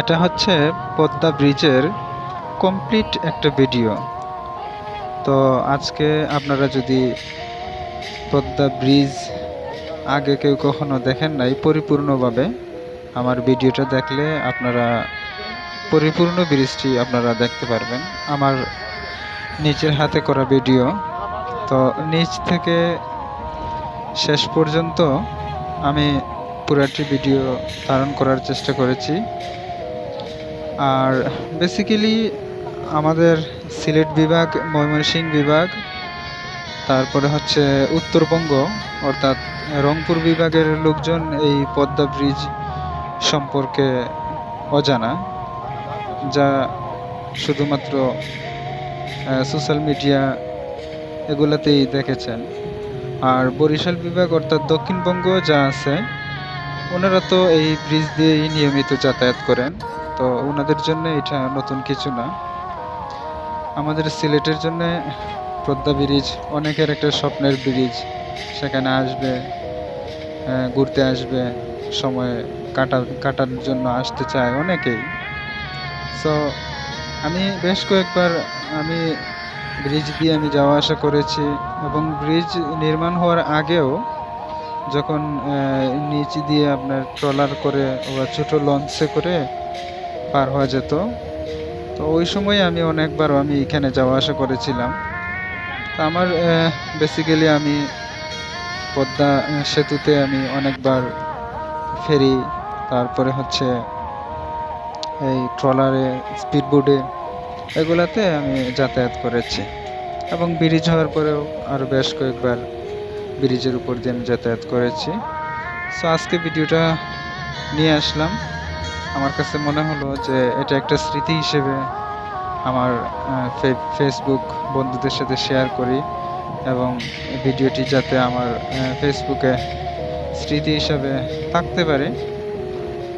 এটা হচ্ছে পদ্মা ব্রিজের কমপ্লিট একটা ভিডিও। তো আজকে আপনারা যদি পদ্মা ব্রিজ আগে কেউ কখনো দেখেন নাই, পরিপূর্ণভাবে আমার ভিডিওটা দেখলে আপনারা পরিপূর্ণ ব্রিজটি আপনারা দেখতে পারবেন। আমার নিচের হাতে করা ভিডিও। তো নিচ থেকে শেষ পর্যন্ত আমি পুরাটি ভিডিও ধারণ করার চেষ্টা করেছি। আর বেসিক্যালি আমাদের সিলেট বিভাগ, ময়মনসিংহ বিভাগ, তারপরে হচ্ছে উত্তরবঙ্গ, অর্থাৎ রংপুর বিভাগের লোকজন এই পদ্মা ব্রিজ সম্পর্কে অজানা, যা শুধুমাত্র সোশ্যাল মিডিয়া এগুলাতেই দেখেছেন আর বরিশাল বিভাগ, অর্থাৎ দক্ষিণবঙ্গ যা আছে, ওনারা তো এই ব্রিজ দিয়েই নিয়মিত যাতায়াত করেন। তো ওনাদের জন্য এটা নতুন কিছু না। আমাদের সিলেটের জন্য পদ্মা ব্রিজ অনেকের একটা স্বপ্নের ব্রিজ। সেখানে আসবে ঘুরতে আসবে, সময় কাটা, কাটার জন্য আসতে চায় অনেকেই। সো আমি বেশ কয়েকবার আমি ব্রিজ দিয়ে আমি যাওয়া আসা করেছি এবং ব্রিজ নির্মাণ হওয়ার আগেও যখন নিচ দিয়ে আপনার ট্রলার করে বা ছোটো লঞ্চে করে পার হওয়া যেত। তো ওই সময় আমি অনেকবার আমি এখানে যাওয়া আসা করেছিলাম। তো আমার বেসিক্যালি আমি পদ্মা সেতুতে আমি অনেকবার ফেরি, তারপরে হচ্ছে এই ট্রলারে স্পিড বোটে এগুলাতে আমি যাতায়াত করেছি। এবং ব্রিজ হওয়ার পরেও আরও বেশ কয়েকবার ব্রিজের উপর দিয়ে আমি যাতায়াত করেছি। সো আজকে ভিডিওটা নিয়ে আসলাম। আমার কাছে মনে হলো যে এটা একটা স্মৃতি হিসেবে আমার ফেসবুক বন্ধুদের সাথে শেয়ার করি এবং ভিডিওটি যাতে আমার ফেসবুকে স্মৃতি হিসাবে থাকতে পারে।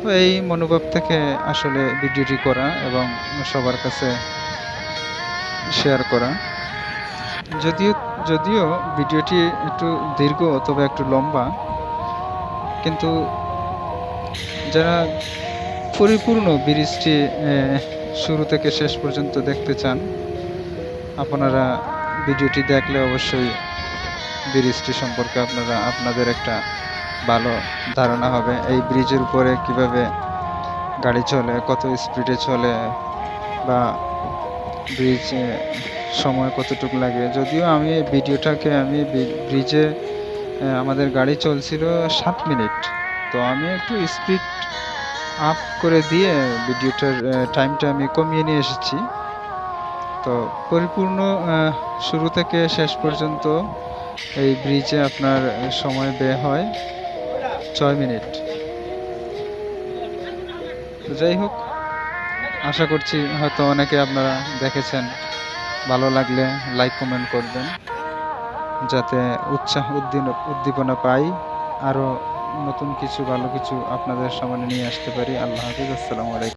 তো এই মনোভাব থেকে আসলে ভিডিওটি করা এবং সবার কাছে শেয়ার করা। যদিও যদিও ভিডিওটি একটু দীর্ঘ তবে একটু লম্বা, কিন্তু যারা পরিপূর্ণ ব্রিজটি শুরু থেকে শেষ পর্যন্ত দেখতে চান, আপনারা ভিডিওটি দেখলে অবশ্যই ব্রিজটি সম্পর্কে আপনারা, আপনাদের একটা ভালো ধারণা হবে, এই ব্রিজের উপরে কীভাবে গাড়ি চলে, কত স্পিডে চলে, বা ব্রিজ সময় কতটুকু লাগে। যদিও আমি এই ভিডিওটাকে, আমি ব্রিজে আমাদের গাড়ি চলছিল সাত মিনিট, তো আমি একটু স্পিড আপ করে দিয়ে ভিডিওটার টাইমটা আমি কমিয়ে নিয়ে এসেছি। তো পরিপূর্ণ শুরু থেকে শেষ পর্যন্ত এই ব্রিজে আপনার সময় ব্যয় হয় ছয় মিনিট। যাই হোক, আশা করছি হয়তো অনেকে আপনারা দেখেছেন। ভালো লাগলে লাইক কমেন্ট করবেন। যাতে উৎসাহ উদ্দীপনা পাই। আরও নতুন কিছু ভালো কিছু আপনাদের সামনে নিয়ে আসতে পারি। আল্লাহ হাফিজ আসসালামু আলাইকুম।